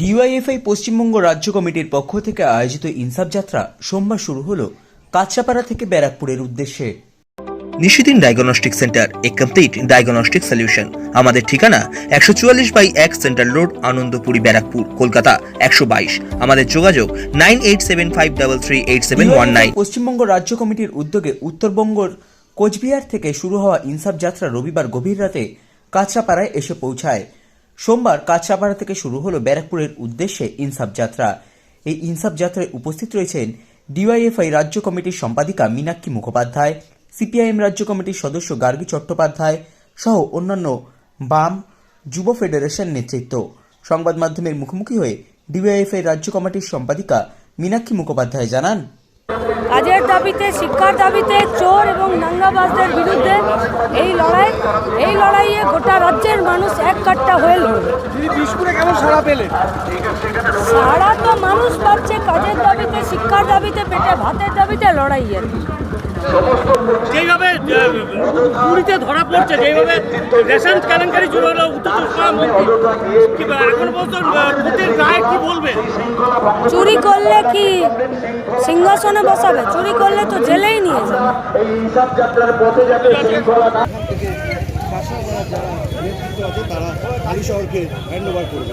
DYFI Paschimbanga রাজ্য কমিটির পক্ষ থেকে আয়োজিত ইনসাফ যাত্রা সোমবার শুরু হলো কাঁচরাপাড়া থেকে ব্যারাকপুরের উদ্দেশ্যে। নিশিদিন ডায়াগনস্টিক সেন্টার এ কমপ্লিট ডায়াগনস্টিক সলিউশন। আমাদের ঠিকানা একশো চুয়াল্লিশ বাই এক সেন্ট্রাল রোড আনন্দপুরি ব্যারাকপুর কলকাতা একশো বাইশ। আমাদের যোগাযোগ nine eight seven five double three eight seven one nine. Paschimbanga রাজ্য কমিটির উদ্যোগে উত্তরবঙ্গর কোচবিহার থেকে শুরু হওয়া ইনসাফ যাত্রা রবিবার গভীর রাতে কাঁচরাপাড়ায় এসে পৌঁছায়। সোমবার কাছাপাড়া থেকে শুরু হলো ব্যারাকপুরের উদ্দেশ্যে ইনসাফ যাত্রা। এই ইনসাফ যাত্রায় উপস্থিত রয়েছেন ডিওয়াইএফআই রাজ্য কমিটির সম্পাদিকা মীনাক্ষী মুখোপাধ্যায়, সিপিআইএম রাজ্য কমিটির সদস্য গার্গী চট্টোপাধ্যায় সহ অন্যান্য বাম যুব ফেডারেশন নেতৃত্ব। সংবাদ মাধ্যমের মুখোমুখি হয়ে ডিওয়াইএফআই রাজ্য কমিটির সম্পাদিকা মীনাক্ষী মুখোপাধ্যায় জানান। কাজের দাবিতে শিক্ষার দাবিতে চোর এবং নাঙ্গাবাজদের বিরুদ্ধে এই লড়াই এই লড়াইয়ে গোটা রাজ্যের মানুষ এক কাট্টা হয়ে লড়বে। দিদি সারা তো মানুষ পাচ্ছে কাজের দাবিতে শিক্ষার দাবিতে পেটে ভাতের দাবিতে লড়াই আর কি। যেইভাবে পুরীতে ধরা পড়ছে যেইভাবে রেশন কেলেঙ্কারি এখন পর্যন্ত রায় কি বলবে? চুরি করলে কি সিংহাসনে বসাবে? চুরি করলে তো জেলেই নিয়ে যাবে। শাসন করার যারা নেতৃত্ব আছে তারা হালি শহরকে হ্যান্ড ওভার করবে।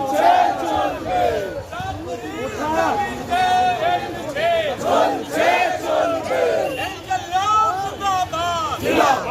জিন্দাবাদ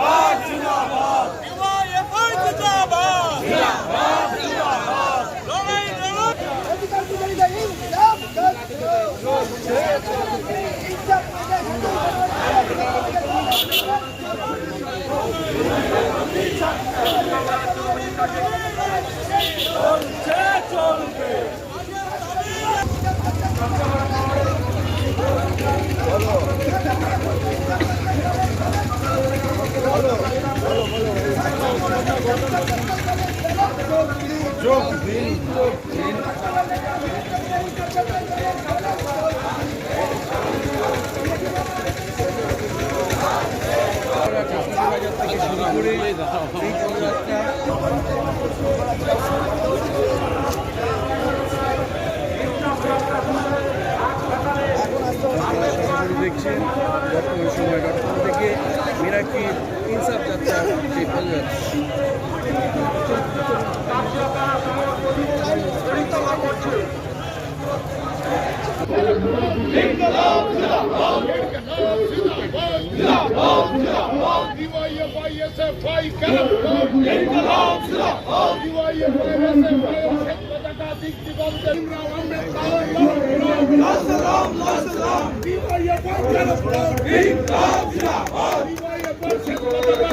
দেখছেন বর্তমান সময় ডট কম থেকে మీరాకి ఇన్సాఫ్ చర్చ people Raam, Raam, Raam, Raam, Raam,